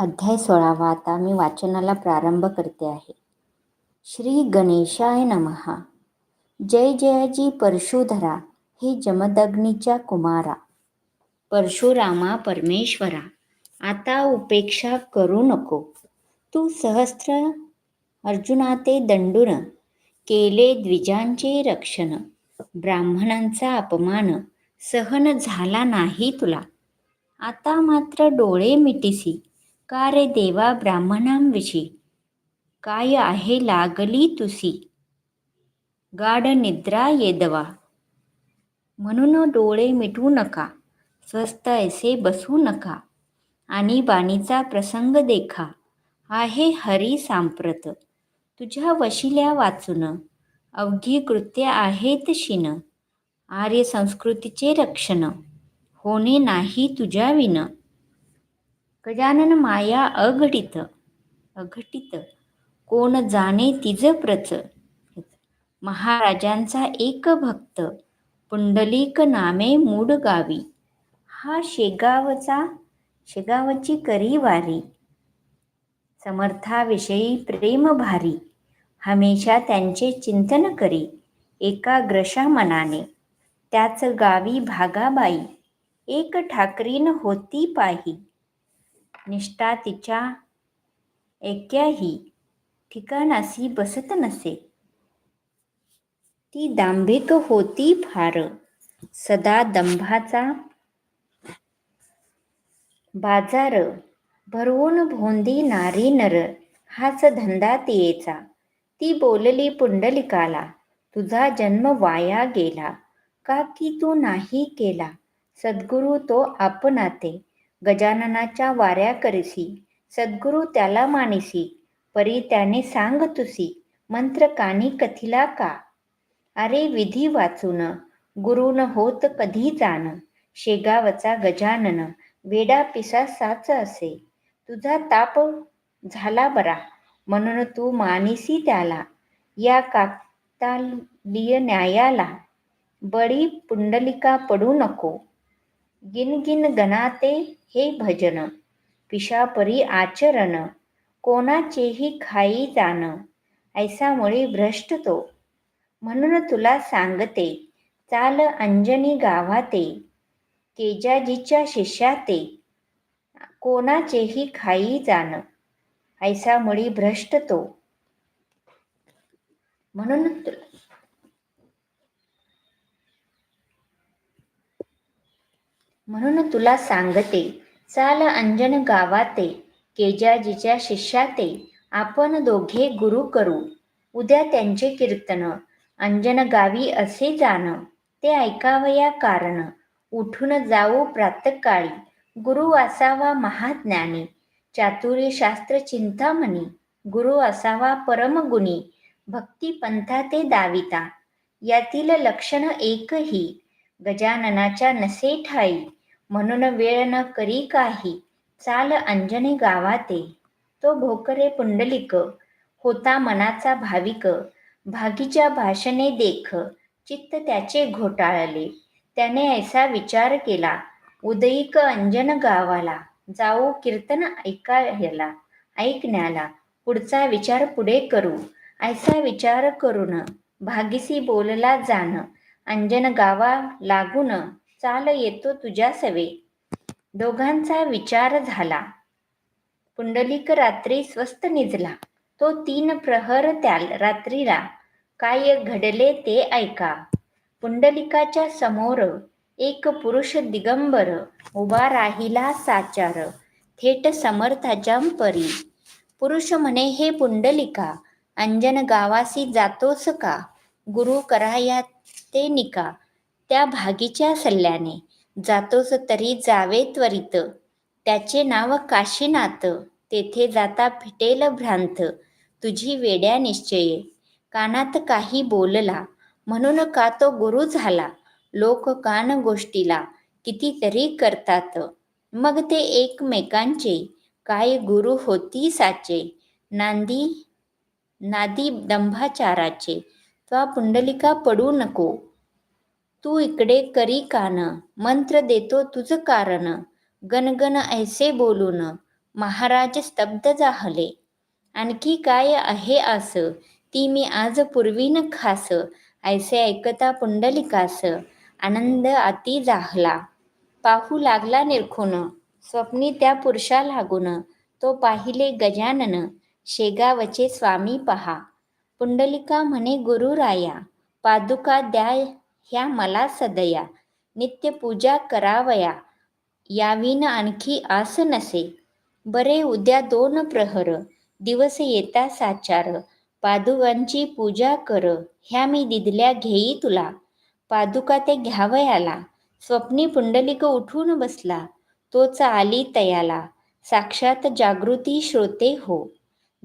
अध्याय सोळावा. आता मी वाचनाला प्रारंभ करते आहे. श्री गणेशाय नमहा जय जयाजी परशुधरा हे जमदग्नीच्या कुमारा. परशुरामा परमेश्वरा आता उपेक्षा करू नको. तू सहस्र अर्जुनाते दंडुन केले द्विजांचे रक्षण. ब्राह्मणांचा अपमान सहन झाला नाही तुला. आता मात्र डोळे मिटिसी. का रे देवा ब्राह्मणांविषयी? काय आहे लागली तुसी? गाढ निद्रा येदवा म्हणून डोळे मिटवू नका स्वस्त ऐसे बसू नका आणि बाणीचा प्रसंग देखा. आहे हरी सांप्रत. तुझ्या वशिल्या वाचून. अवघी कृत्य आहेत शिन. आर्य संस्कृतीचे रक्षण. होणे नाही तुझ्या विन. गजानन माया अघटित अघटित. कोण जाणे तिज प्रच? महाराजांचा एक भक्त पुंडलिक नामे मूड गावी. हा शेगावचा शेगावची करी वारी. समर्थाविषयी प्रेम भारी. हमेशा त्यांचे चिंतन करी एकाग्रशा मनाने. त्याच गावी भागाबाई. एक ठाकरीन होती पाही. निष्ठा तिच्या एक्याही ठिकाणासी बसत नसे. ती दांभिक होती फार. सदा दंभाचा बाजार भरवून भोंदी नारी नर. हाच धंदा तियेचा. ती बोलली पुंडलिकाला तुझा जन्म वाया गेला. का की तू नाही केला? सद्गुरू तो आपणाते. गजाननाच्या वाऱ्या करसी. सद्गुरू त्याला मानिसी. परी त्याने सांग तुसी. मंत्र कानी कथिला का? अरे विधी वाचून. गुरुन होत कधी जाण? शेगावचा गजानन. वेडा पिसासाच असे. तुझा ताप झाला बरा. म्हणून तू मानिसी त्याला. या काकतालीय न्यायाला. बळी पुंडलिका पडू नको. गिनगिन गणाते हे भजन. पिशापरी आचरण कोणाचेही खाई जाण. ऐसामुळे भ्रष्ट तो. म्हणून तुला सांगते चाल अंजनी गावाते. केजाजीच्या शिष्याते कोणाचेही खाई जाण. ऐसामुळे भ्रष्ट तो. म्हणून तुला म्हणून तुला सांगते चाल अंजन गावाते केजाजीच्या शिष्याते आपण दोघे गुरु करू. उद्या त्यांचे कीर्तन अंजन गावी असे जाण ते ऐकावया कारण. उठून जाऊ प्रातकाळी गुरु असावा महाज्ञानी. चातुर्य शास्त्र चिंतामणी गुरु असावा परमगुणी. भक्ती पंथा ते दाविता. यातील लक्षण एकही गजाननाच्या नसे ठाई म्हणून वेळ न करी काही. चाल अंजने गावाते. तो भोकरे पुंडलिक. होता मनाचा भाविक. भागीच्या भाषणे देख. चित्त त्याचे घोटाळले. त्याने ऐसा विचार केला. उदयिक अंजन गावाला. जाऊ कीर्तन ऐकायला ऐकण्याला पुढचा विचार पुढे करू. ऐसा विचार करून. भागीसी बोलला जाण. अंजन गावा लागून चाल येतो तुझ्या सवे. दोघांचा विचार झाला. पुंडलिक रात्री स्वस्त निजला. तो तीन प्रहर त्या रात्रीला. काय घडले ते ऐका. पुंडलिकाच्या समोर एक पुरुष दिगंबर उभा राहिला साचार. थेट समर्थाच्या परी. पुरुष म्हणे हे पुंडलिका अंजन गावासी जातोस का? गुरु कराया ते निका. त्या भागीच्या सल्ल्याने जातोस तरी जावे त्वरित. त्याचे नाव काशीनाथ. तेथे जाता फिटेल भ्रांत. तुझी वेड्या निश्चये. कानात काही बोलला. म्हणून का तो गुरु झाला? लोक कान गोष्टीला कितीतरी करतात. मग ते एकमेकांचे. काय गुरु होती साचे? नांदी नादी दंभाचाराचे त्वा पुंडलिका पडू नको. तू इकडे करी कान मंत्र देतो तुझ कारण. गणगण ऐसे बोलून महाराज स्तब्ध झाले. आणखी काय आहे आस? ती मी आज पूर्वीन खास. ऐसे ऐकता पुंडलिकास आनंद अति जाहला पाहू लागला निरखून स्वप्नी त्या पुरुषा लागून. तो पाहिले गजानन शेगावचे स्वामी पहा. पुंडलिका म्हणे गुरुराया पादुका द्या ह्या मला सदया. नित्य पूजा करावया. याविन आणखी आस नसे. बरे उद्या दोन प्रहर. दिवस येता साचार. पादुकांची पूजा कर. ह्या मी दिदल्या घेई तुला. पादुका ते घ्यावयाला. स्वप्नी पुंडलिक उठून बसला. तोच आली तयाला. साक्षात जागृती श्रोते हो.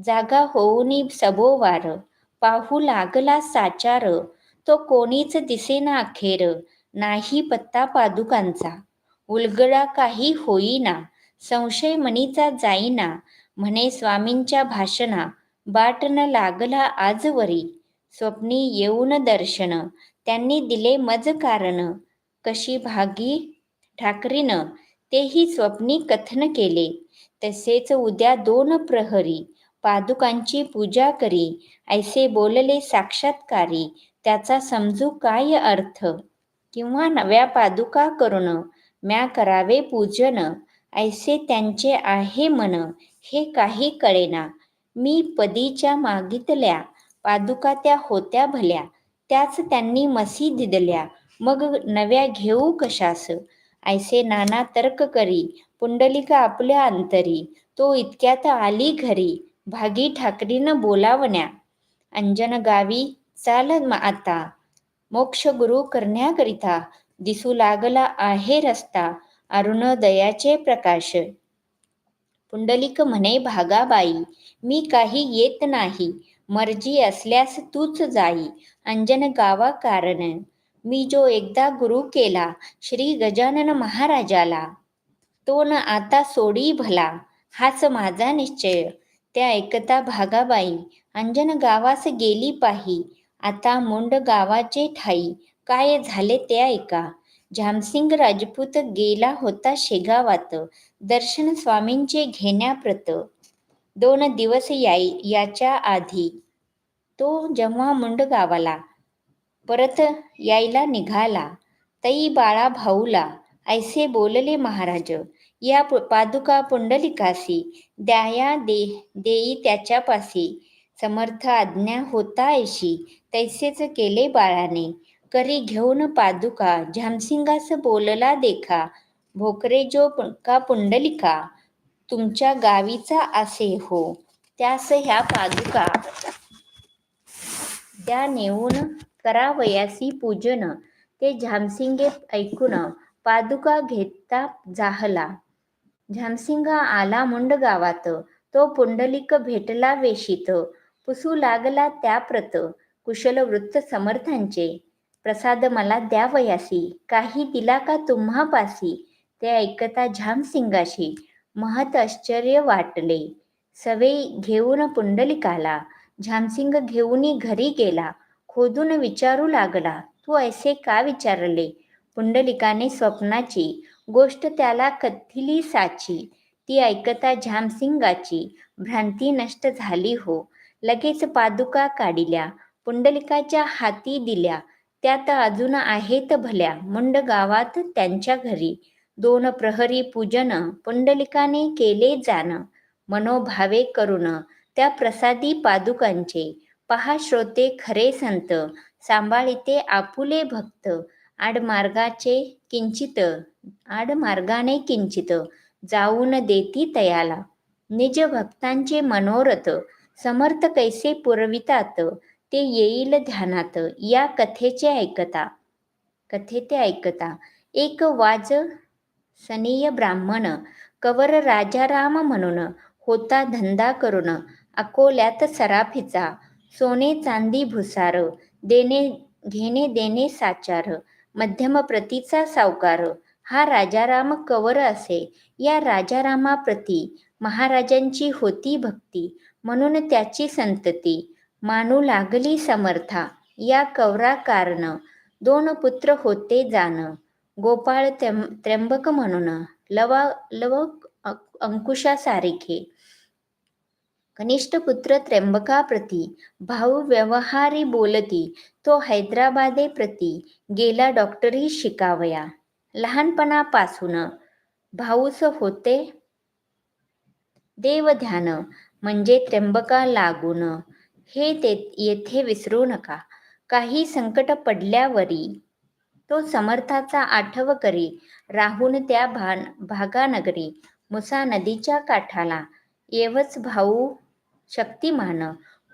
जागा होऊनी सभोवार पाहू लागला साचार. तो कोणीच दिसेना अखेर नाही पत्ता पादुकांचा. उलगडा काही होईना संशय मनीचा जाईना म्हणे स्वामींच्या भाषणा बाट न लागला आजवरी स्वप्नी येऊन दर्शन त्यांनी दिले मज कारण. कशी भागी? ठाकरीनं तेही स्वप्नी कथन केले. तसेच उद्या दोन प्रहरी पादुकांची पूजा करी ऐसे बोलले साक्षात्कारी त्याचा समजू काय अर्थ? किंवा नव्या पादुका करून म्या करावे पूजन ऐसे त्यांचे आहे मन हे काही कळेना. मी पदीच्या मागितल्या पादुका त्या होत्या भल्या त्याच त्यांनी मसी दिदल्या मग नव्या घेऊ कशास? ऐसे नाना तर्क करी पुंडलिका आपल्या अंतरी तो इतक्यात आली घरी भागी ठाकरीनं बोलावण्या. अंजन गावी चाल आता. मोक्ष गुरु करण्याकरिता दिसू लागला आहे रस्ता अरुणोदयाचे प्रकाश. पुंडलिक म्हणे भागाबाई मी काही येत नाही. मर्जी असल्यास तूच जाई. अंजन गावा कारण. मी जो एकदा गुरु केला श्री गजानन महाराजाला. तो न आता सोडी भला. हाच माझा निश्चय. त्या ऐकता भागाबाई अंजन गावास गेली पाही. आता मुंड गावाचे ठाई काय झाले ते ऐका. झामसिंग राजपूत गेला होता शेगावात दर्शन स्वामींचे घेण्याप्रत. दोन दिवस याई याच्या आधी. तो जेव्हा मुंड गावाला परत यायला निघाला. तई बाळा भाऊला ऐसे बोलले महाराज या पादुका पुंडलिकासी द्याया दे देई त्याच्यापासी. समर्थ आज्ञा होता ऐशी. तैसेच केले बाळाने. करी घेऊन पादुका झामसिंगास बोलला देखा भोकरे जो का पुंडलिका तुमच्या गावीचा असे हो. त्यास ह्या पादुका त्या नेऊन करावयासी पूजन. ते झामसिंगे ऐकून पादुका घेता जाहला. झामसिंगा आला मुंड गावात. तो पुंडलिक भेटला वेशीत. पुसू लागला त्याप्रत कुशल वृत्त समर्थांचे प्रसाद मला द्यावयासी काही दिला का तुम्हा पासी ते ऐकता झामसिंगाशी महत आश्चर्य वाटले. सवे घेऊन पुंडलिकाला. झामसिंग घेऊनी घरी गेला. खोदून विचारू लागला तू ऐसे का विचारले? पुंडलिकाने स्वप्नाची गोष्ट त्याला कथिली साची. ती ऐकता झामसिंगाची भ्रांती नष्ट झाली हो. लगेच पादुका काढिल्या. पुंडलिकाच्या हाती दिल्या. त्यात अजून आहेत भल्या. मुंड गावात त्यांच्या घरी. दोन प्रहरी पूजन पुंडलिकाने केले जाण. मनोभावे करून त्या प्रसादी पादुकांचे. पहा श्रोते खरे संत. सांभाळिते आपुले भक्त. आडमार्गाचे किंचित. आडमार्गाने किंचित. जाऊन देती तयाला. निज भक्तांचे मनोरथ. समर्थ कैसे पुरवितात? ते येईल ध्यानात. या कथेचे ऐकता. कथे ते ऐकता. एक वाज सनीय ब्राह्मण. कवर राजाराम म्हणून. होता धंदा करून. अकोल्यात सराफीचा सोने चांदी भुसार. देणे घेणे देणे साचार. मध्यम प्रतीचा सावकार. हा राजाराम कवर असे. या राजारामाप्रती महाराजांची होती भक्ती. म्हणून त्याची संतती. मानू लागली समर्था. या कवरा कारण दोन पुत्र होते जाण. गोपाळ त्र्यंबक म्हणून लवा लव अंकुशा सारखे कनिष्ठ पुत्र त्र्यंबकाप्रती भाऊ व्यवहारी बोलती तो हैदराबादे प्रती गेला डॉक्टरी शिकावया. लहानपणापासून भाऊस होते. देवध्यान म्हणजे त्र्यंबका लागून हे ते येथे विसरू नका. काही संकट पडल्यावरी तो समर्थाचा आठव करी. राहून त्या भान भागानगरी मुसा नदीच्या काठाला. येवच भाऊ शक्तिमान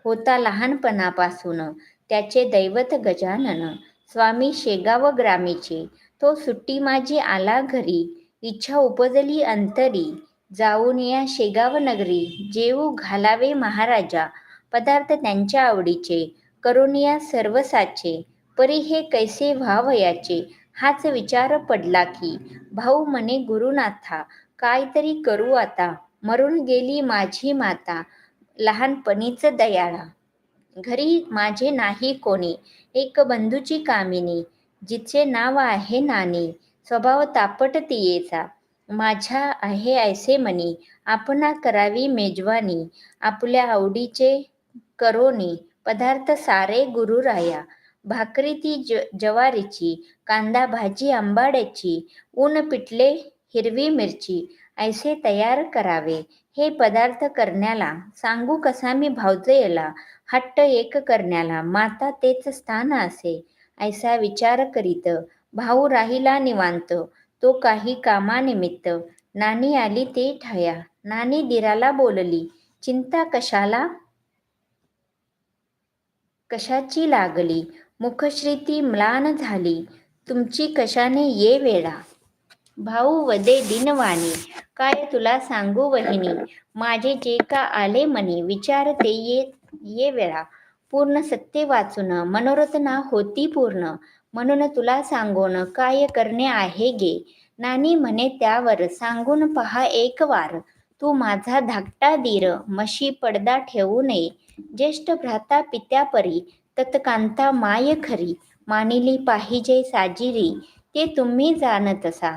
होता लहानपणापासून. त्याचे दैवत गजानन स्वामी शेगाव ग्रामीचे. तो सुट्टी माझी आला घरी. इच्छा उपजली अंतरी. जाऊन या शेगाव नगरी जेऊ घालावे महाराजा. पदार्थ त्यांच्या आवडीचे करुणिया सर्वसाचे परी हे कैसे व्हावयाचे हाच विचार पडला की भाऊ म्हणे गुरुनाथा काहीतरी करू आता मरून गेली माझी माता लहानपणीच दयाळा. घरी माझे नाही कोणी एक बंधूची कामिनी जिचे नाव आहे नानी स्वभाव तापट तियेचा माझ्या आहे ऐसे मनी आपणा करावी मेजवानी आपल्या आवडीचे करोनी पदार्थ सारे गुरुराया भाकरी ती ज जवारीची कांदा भाजी आंबाड्याची ऊन पिठले हिरवी मिरची ऐसे तयार करावे. हे पदार्थ करण्याला सांगू कसा मी भावजयला हट्ट एक करण्याला माता तेच स्थान असे. ऐसा विचार करीत भाऊ राहिला निवांत तो काही कामानिमित्त नानी आली ते ठाया. नानी दिराला बोलली चिंता कशाला? कशाची लागली? मुखश्रीती म्लान झाली. तुमची कशाने ये वेळा? भाऊ वदे दिनवाणी. काय तुला सांगू वहिनी? माझे जे का आले मनी विचार ते ये ये वेळा. पूर्ण सत्य वाचून मनोरथना होती पूर्ण. म्हणून तुला सांगून काय करणे आहे गे? नानी म्हणे त्यावर सांगून पहा एक वार. तू माझा धाकटा दीर मशी पडदा ठेवू नये. ज्येष्ठ भ्राता पित्यापरी तत्कांता माय खरी. मानिली पाहिजे साजिरी ते तुम्ही जाणतसा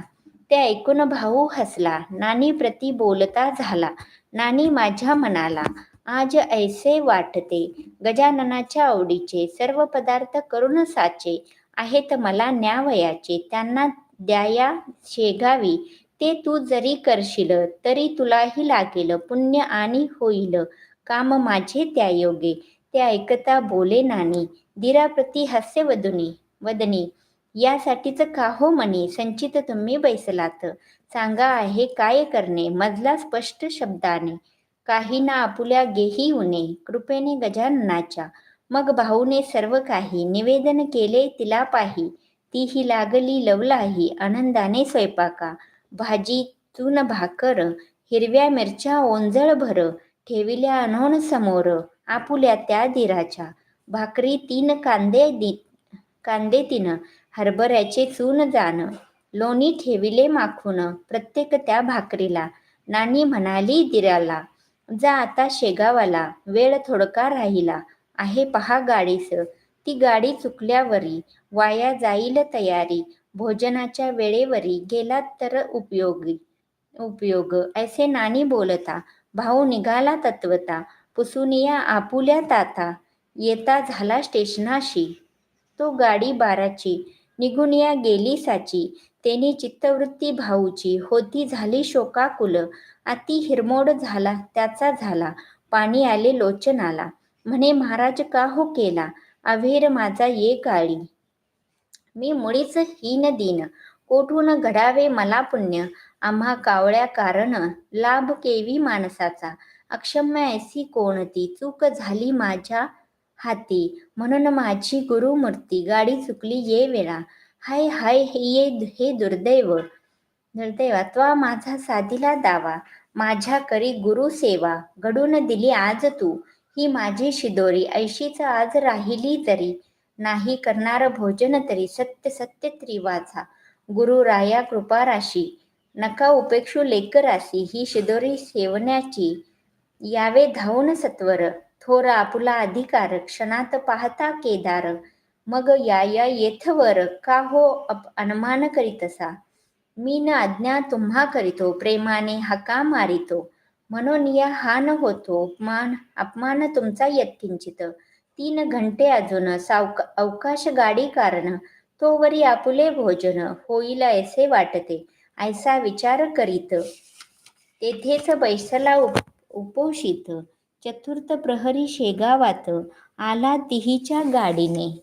ते ऐकून भाऊ हसला. नानी प्रती बोलता झाला. नानी माझ्या मनाला आज ऐसे वाटते. गजाननाच्या आवडीचे सर्व पदार्थ करून साचे. आहेत मला न्यावयाचे त्यांना द्याया शेगावी. ते तू जरी करशील तरी तुलाही लागेल पुण्य आणि होईल. काम माझे त्या योगे ते ऐकता बोले नानी दिराप्रती हास्य वदुनी वदनी. यासाठीच का हो मनी संचित तुम्ही बैसलात. सांगा आहे काय करणे मजला स्पष्ट शब्दाने. काही ना आपुल्या गेही उने कृपेने गजाननाच्या. मग भाऊने सर्व काही निवेदन केले तिला पाही. तीही लागली लवलाही आनंदाने स्वयंपाका. भाजी चून भाकर हिरव्या मिरच्या ओंजळ भर ठेविल्या अनोन समोर आपुल्या त्या दिराच्या. भाकरी तीन कांदे दि कांदे तीन हरभऱ्याचे चून जाण. लोणी ठेविले माखून प्रत्येक त्या भाकरीला. नानी म्हणाली दिराला जा आता शेगावाला वेळ थोडका राहिला. आहे पहा गाडीस. ती गाडी चुकल्यावरी वाया जाईल तयारी. भोजनाच्या वेळेवरी गेला तर उपयोगी उपयोग. ऐसे नानी बोलता भाऊ निघाला तत्वता पुसुनिया आपुल्या ताता येता झाला स्टेशनाशी. तो गाडी बाराची निघून या गेली साची तेनी चित्तवृत्ती भाऊची होती झाली शोकाकुल अति हिरमोड झाला त्याचा झाला पाणी आले लोचनाला. म्हणे महाराज का हो केला? अभेर माझा ये काळी मी मुळीच हीन दिन. कोठून घडावे मला पुण्य? आम्हा कावळ्या कारण लाभ केवी माणसाचा? अक्षम्य ऐसी कोणती चूक झाली माझ्या हाती. म्हणून माझी गुरुमूर्ती गाडी चुकली ये वेळा. हाय हाय ये हे दुर्दैव. दुर्दैवा त्वा माझा साधीला दावा. माझ्या करी गुरु सेवा. घडून दिली आज तू. ही माझी शिदोरी. ऐशीच आज राहिली तरी नाही करणार भोजन तरी सत्य सत्य त्रिवाचा गुरु राया कृपा राशी नका उपेक्षू लेकराशी ही शिदोरी सेवण्याची. यावे धावून सत्वर थोर आपुला अधिकार क्षणात पाहता केदार. मग या या येथवर का हो अप- अनुमान करीतसा मी न आज्ञा तुम्हा करीतो प्रेमाने हका मारितो. म्हणून या हान होतो अपमान अपमान तुमचा यत्किंचित. तीन घंटे अजून सावका अवकाश गाडी कारण तोवरी आपुले भोजन होईल ऐसे वाटते. ऐसा विचार करीत. तेथेच बैसला उप उपोषित. चतुर्थ प्रहरी शेगावात आला तिहीच्या गाडीने.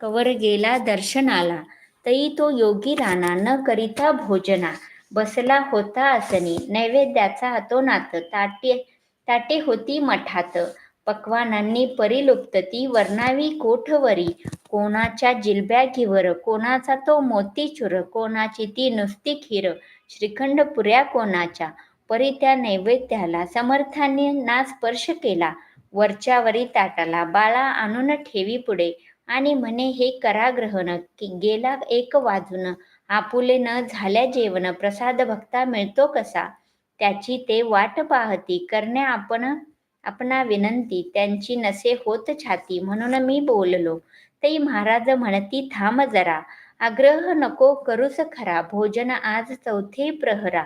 कवर गेला दर्शनाला. तई तो योगी राणा न करिता भोजना. बसला होता असनी. नैवेद्याचा हातोनात ताटे ताटे होती मठात. पक्वानांनी परिलुप्त ती वर्णावी कोठवरी. कोणाच्या जिलब्या घिवर कोणाचा तो मोतीचूर कोणाची ती नुसती खीर. श्रीखंड पुऱ्या कोणाच्या? परी त्या नैवेद्याला समर्थाने ना स्पर्श केला. वरच्यावरी ताटाला बाळा आणून ठेवी पुढे. आणि म्हणे हे करा ग्रहण. की गेला एक वाजून. आपुले न झाल्या जेवण. प्रसाद भक्ता मिळतो कसा? त्याची ते वाट पाहती. करण्या आपण आपणा विनंती त्यांची नसे होत छाती म्हणून मी बोललो. तई महाराज म्हणती थांब जरा. आग्रह नको करूस खरा. भोजन आज चौथे प्रहरा.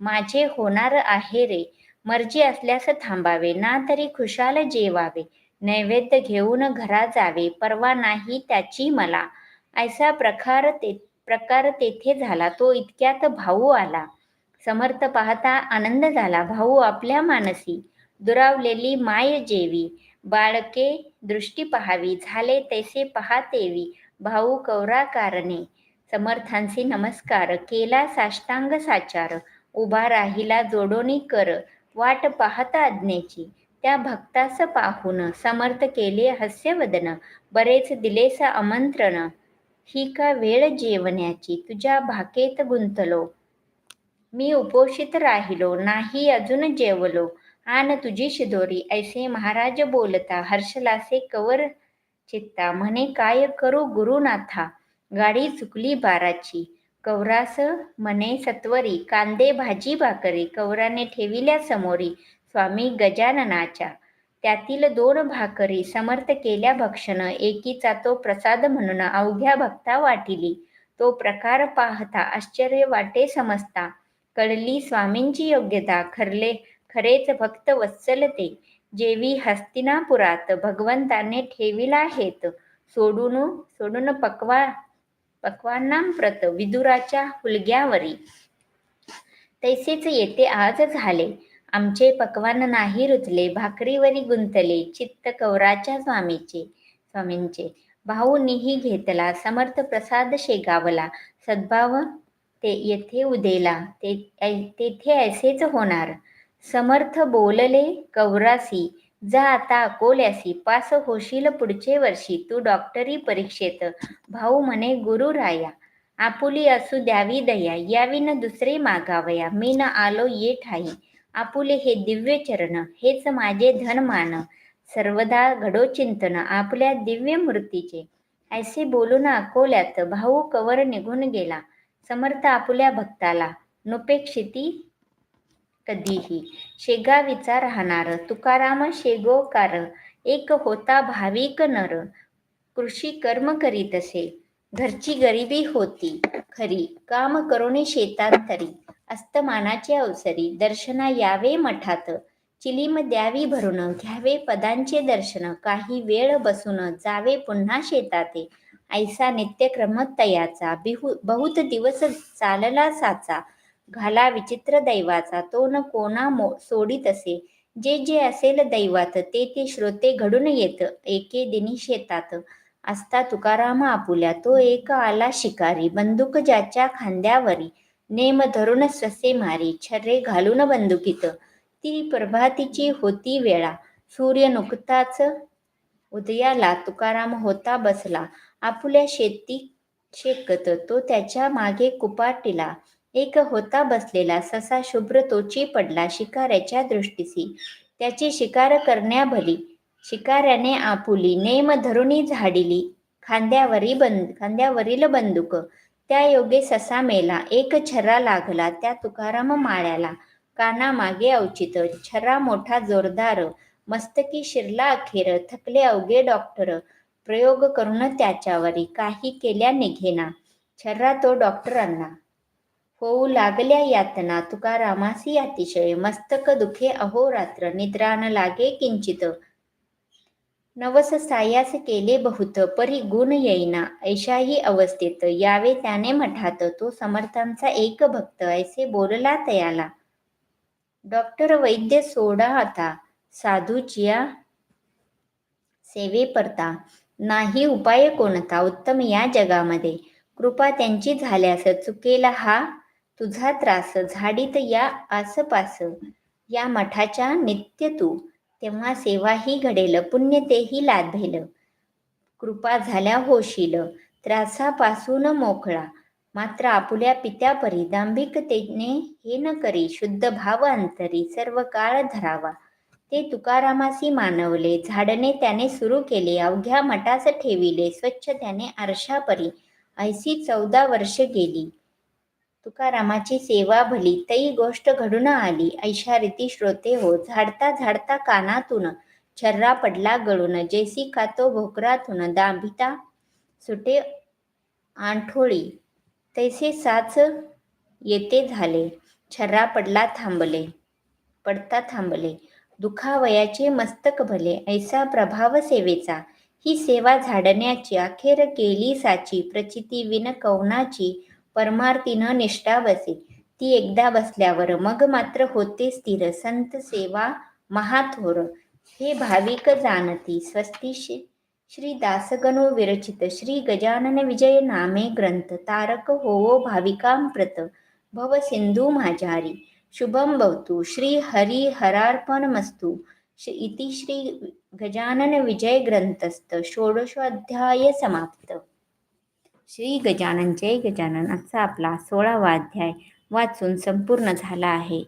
माझे होणार आहे रे. मर्जी असल्यास थांबावे. ना तरी खुशाल जेवावे. नैवेद्य घेऊन घरा जावे. परवा नाही त्याची मला. ऐसा प्रकार ते प्रकार तेथे झाला. तो इतक्यात भाऊ आला. समर्थ पाहता आनंद झाला. भाऊ आपल्या मानसी. दुरावलेली माय जेवी. बाळके दृष्टी पहावी. झाले तैसे पहातेवी. भाऊ कौरा कारणे. समर्थांचे नमस्कार. केला साष्टांग साचार. उभा राहिला जोडोनी कर. वाट पाहता आज्ञेची. त्या भक्तास पाहून समर्थ केले हास्यवदन. बरेच दिलेस आमंत्रण. ही का वेळ जेवण्याची? तुझ्या भाकेत गुंतलो. मी उपोषित राहिलो. नाही अजून जेवलो. आन तुझी शिदोरी. ऐसे महाराज बोलता हर्षलासे कवर चित्ता. म्हणे काय करू गुरुनाथा? गाडी चुकली बाराची. कौरास म्हणे सत्वरी. कांदे भाजी भाकरी. कवराने ठेविल्या समोरी स्वामी गजाननाच्या. त्यातील दोन भाकरी समर्थ केल्या भक्षण. एकीचा तो प्रसाद म्हणून अवघ्या भक्ता वाटिली. तो प्रकार पाहता आश्चर्य वाटे समजता. कळली स्वामींची योग्यता. खरले खरेच भक्त वत्सलते. जेवी हस्तिनापुरात भगवंताने ठेविला आहेत सोडून सोडून पक्वा पक्वांनां प्रत विदुराच्या हुलग्यावरी. तैसेच येते आज झाले. आमचे पक्वान नाही रुचले भाकरीवरी गुंतले. चित्त कौराच्या स्वामीचे स्वामींचे. भाऊनीही घेतला. समर्थ प्रसाद शेगावला. सद्भाव ते येथे उदेला. ते तेथे ऐसेच होणार. समर्थ बोलले कवरासी जा आता अकोल्यासी पास होशील पुढचे वर्षी तू डॉक्टरी परीक्षेत. भाऊ म्हणे गुरु राया आपुली असू द्यावी दया यावी न दुसरे मागावया मी न आलो ये ठाई आपुले हे दिव्य चरण हेच माझे धनमान सर्वदा घडो चिंतन आपल्या दिव्य मूर्तीचे. ऐसे बोलून अकोल्यात भाऊ कवर निघून गेला समर्थ आपुल्या भक्ताला नुपेक्षिती कधीही. शेगावीचा राहणार. तुकाराम शेगोकार. एक होता भाविक नर. कृषी कर्म करीत असे. घरची गरिबी होती. खरी. काम करोने शेतांतरी अस्तमानाचे अवसरी. दर्शना यावे मठात. चिलीम द्यावी भरून. घ्यावे पदांचे दर्शन. काही वेळ बसून जावे पुन्हा शेताते. ऐसा नित्यक्रम तयाचा. बिहू बहुत दिवस चालला साचा. घाला विचित्र दैवाचा. तो न कोणा मो सोडित असे. जे जे असेल दैवात ते ते श्रोते घडून येत. एके दिनी शेतात. असता तुकाराम आपुल्या. तो एक आला शिकारी. बंदूक ज्याच्या खांद्यावरी. नेम धरून ससे मारी. छर्रे घालून बंदुकीत. ती प्रभातीची होती वेळा. सूर्य नुकताच उदयाला तुकाराम होता बसला. आपुल्या शेती शेकत. तो त्याच्यामागे कुपाटीला. एक होता बसलेला ससा शुभ्र तोची पडला शिकाऱ्याच्या दृष्टीसी त्याची शिकार करण्याभली शिकाऱ्याने आपुली नेम धरुणी झाडिली खांद्यावरी बंद खांद्यावरील बंदूक. त्या योगे ससा मेला एक छर्रा लागला त्या तुकाराम माळ्याला. काना मागे अवचित छर्रा मोठा जोरदार मस्तकी शिरला अखेर थकले अवघे डॉक्टर. प्रयोग करून त्याच्यावरी काही केल्या निघेना. छर्रा तो डॉक्टरांना. होऊ लागल्या यातना तुकारामासी अतिशय मस्तक दुखे अहोरात्र निद्रा न लागे किंचित. नवस सायास केले बहुत परी गुण येईना. ऐशाही अवस्थेत यावे त्याने मठात. तो समर्थांचा एक भक्त ऐसे बोलला तयाला. डॉक्टर वैद्य सोडा आता. साधूचिया सेवे परता. नाही उपाय कोणता? उत्तम या जगामध्ये. कृपा त्यांची झाल्यास चुकेला हा तुझा त्रास झाडीत या आसपास या मठाच्या नित्य तू. तेव्हा सेवाही घडेल पुण्य तेही लाभेल. कृपा झाल्या होशील त्रासापासून मोकळा. मात्र आपुल्या पित्यापरी दांभिकतेने हे न करी शुद्ध भाव अंतरी सर्व काळ धरावा. ते तुकारामासी मानवले झाडने त्याने सुरू केले अवघ्या मठास ठेविले स्वच्छ त्याने आरशापरी. ऐशी चौदा वर्ष गेली. तुकारामाची सेवा भली तई गोष्ट घडून आली. ऐशा रीती श्रोते हो झाडता झाडता कानातून छर्रा पडला गळून. जैसी खातो भोकरातून दांभिता सुटे आंठोळी. तैसे साच येते झाले. छर्रा पडला थांबले पडता थांबले. दुखावयाचे मस्तक भले ऐसा प्रभाव सेवेचा. ही सेवा झाडण्याची अखेर केली साची. प्रचिती विन कवनाची परमार्थीनं निष्ठा बसे. ती एकदा बसल्यावर मग मात्र होते स्थिर. संत सेवा महाथोर. हे भाविक जाणती स्वस्ती श्री दासगणो विरचित. श्री गजानन विजय नामे ग्रंथ. तारक होवो भाविकांप्रत भव सिंधू माझारी शुभम भवतु. श्री हरी हरार्पणमस्तु इति श्री गजानन विजय ग्रंथस्थ. षोडशोध्याय समाप्त. श्री गजानन जय गजानन असा आपला सोळावा अध्याय वाचून संपूर्ण झाला आहे.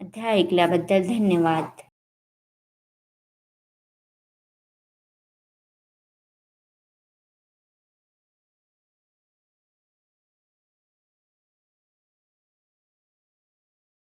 अध्याय ऐकल्याबद्दल धन्यवाद.